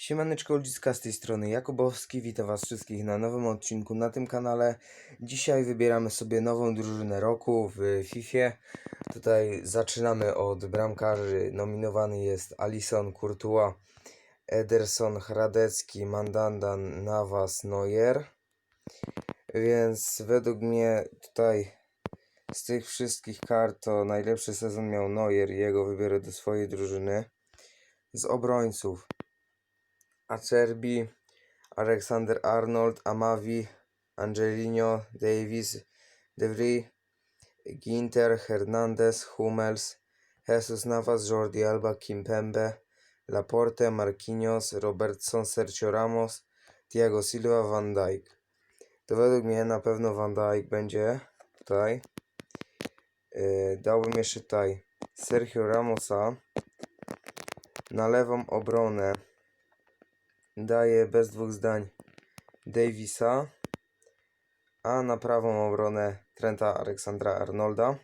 Siemaneczko ludziska z tej strony Jakubowski, witam was wszystkich na nowym odcinku na tym kanale. Dzisiaj wybieramy sobie nową drużynę roku w FIFA. Tutaj zaczynamy od bramkarzy. Nominowany jest Alison Courtois, Ederson Hradecki, Mandandan, Navas, Neuer. Więc według mnie tutaj z tych wszystkich kart to najlepszy sezon miał Neuer i jego wybiorę do swojej drużyny. Z obrońców Acerbi, Alexander Arnold, Amavi, Angelino, Davis, De Vrij, Ginter, Hernandez, Hummels, Jesus Navas, Jordi Alba, Kimpembe, Laporte, Marquinhos, Robertson, Sergio Ramos, Thiago Silva, Van Dijk. To według mnie na pewno Van Dijk będzie tutaj. Yy, dałbym jeszcze tutaj Sergio Ramosa na lewą obronę daje bez dwóch zdań Davisa, a na prawą obronę Trenta Aleksandra Arnolda.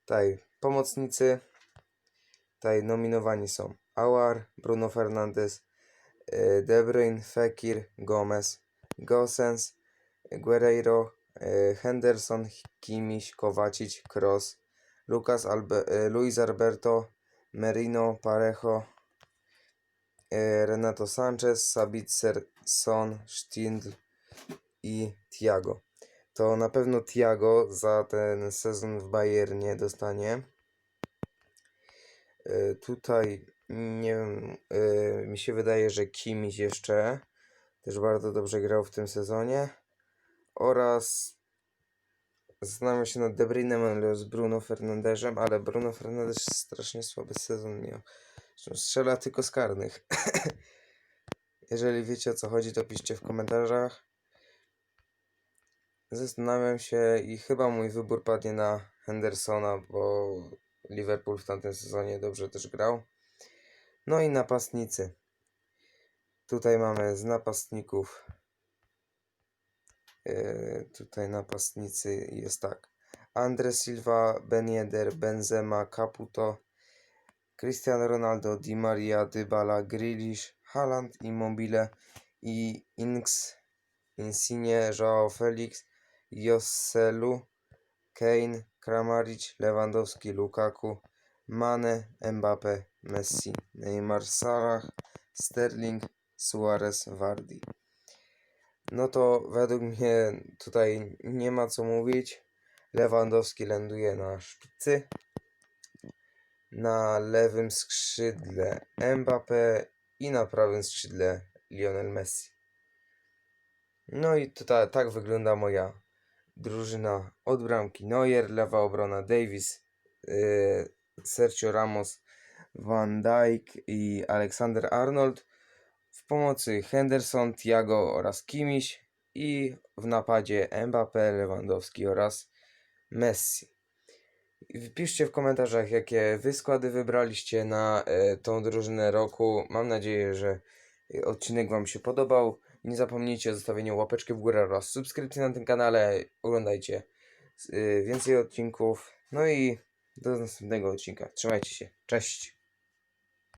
Tutaj pomocnicy, tutaj nominowani są Awar, Bruno Fernandes, e, De Bruyne, Fekir, Gomez, Gosens, Guerreiro, e, Henderson, Kimmich, Kovacic, Kroos, Lucas Albe e, Luis Alberto, Merino, Parejo, Renato Sanchez, Sabitzer, Son, Stindl i Thiago. To na pewno Thiago za ten sezon w Bayernie dostanie. E, Tutaj nie wiem, e, mi się wydaje, że Kimmich jeszcze też bardzo dobrze grał w tym sezonie oraz zastanawiam się nad De Bruynem oraz Bruno Fernandezem, ale Bruno Fernandes strasznie słaby sezon miał. Strzela tylko z karnych. Jeżeli wiecie o co chodzi, to piszcie w komentarzach. Zastanawiam się i chyba mój wybór padnie na Hendersona, bo Liverpool w tamtym sezonie dobrze też grał. No i napastnicy. Tutaj mamy z napastników. Yy, tutaj napastnicy jest tak. Andre Silva, Ben Yedder, Benzema, Caputo, Cristiano Ronaldo, Di Maria, Dybala, Grealish, Haaland, Immobile i Inks, Insigne, Joao Felix, Joselu, Kane, Kramaric, Lewandowski, Lukaku, Mane, Mbappe, Messi, Neymar, Salah, Sterling, Suarez, Vardy. No to według mnie tutaj nie ma co mówić. Lewandowski ląduje na szpicy. Na lewym skrzydle Mbappe i na prawym skrzydle Lionel Messi. No i tutaj tak wygląda moja drużyna od bramki Neuer, lewa obrona Davis, yy, Sergio Ramos, Van Dijk i Alexander Arnold. W pomocy Henderson, Thiago oraz Kimmich i w napadzie Mbappé, Lewandowski oraz Messi. I Wpiszcie w komentarzach, jakie wy składy wybraliście na e, tą drużynę roku. Mam nadzieję, że e, odcinek Wam się podobał. Nie zapomnijcie o zostawieniu łapeczki w górę oraz subskrypcji na tym kanale. Oglądajcie e, więcej odcinków. No i do następnego odcinka. Trzymajcie się. Cześć.